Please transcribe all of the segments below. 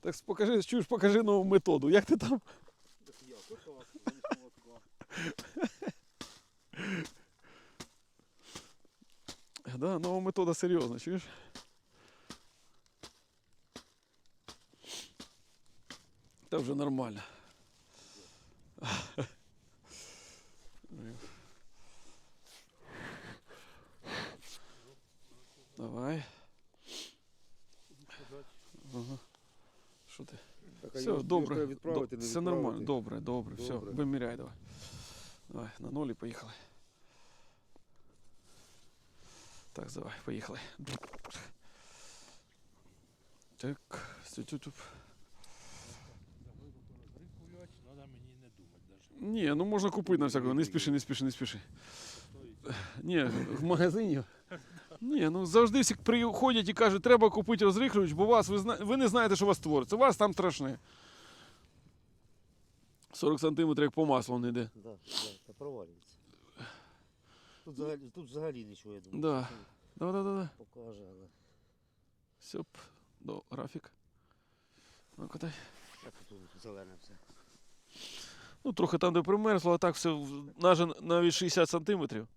Так покажи, чуєш, покажи нову методу. Як ти там? Да, нова метода серйозна, чуєш? Та вже нормально. Давай. Ага Що ти? Так, а Все, його- добре. його відправити, До- не Все відправити? нормально. Добре, добре, все. Добре. Виміряй давай. Давай, на нолі поїхали. Так, давай, поїхали. Так, стю-тю-тюп. Розрихлювач, треба мені не думати даже. Ні, ну можна купити на всякого. Не спіши, не спіши, не спіши. Ні, в магазині. Ні, ну завжди всі приходять і кажуть, треба купити розрихлювач, бо вас, ви, зна... ви не знаєте, що у вас твориться. У вас там страшне. 40 сантиметрів як по маслу не йде. Да, да, та провалюється. Тут взагалі, тут взагалі нічого, я думаю. Да. Да, да, да, да. Покаже, але Все, до графік. Ну-ка дай. як тут зелене все. Ну, трохи там, де примерзло, а так все навіть 60 сантиметрів.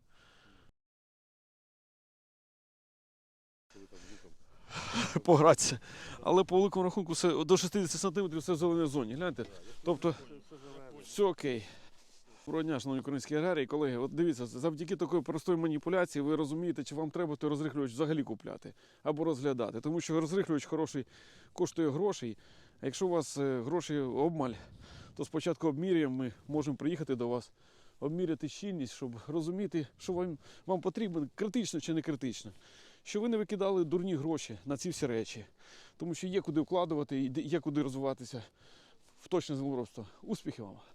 Погратися. Але по великому рахунку все, до 60 сантиметрів все в зеленій зоні. Гляньте. Тобто все окей. Доброго дня, шановні українські аграрії. Колеги, от дивіться, завдяки такої простої маніпуляції ви розумієте, чи вам треба той розрихлювач взагалі купляти або розглядати. Тому що розрихлювач хороший коштує грошей. А якщо у вас е, грошей обмаль, то спочатку обміряємо, ми можемо приїхати до вас, обміряти щільність, щоб розуміти, що вам, вам потрібно, критично чи не критично. Що ви не викидали дурні гроші на ці всі речі. Тому що є куди вкладувати і є куди розвиватися в точне землеробство. Успіхів вам!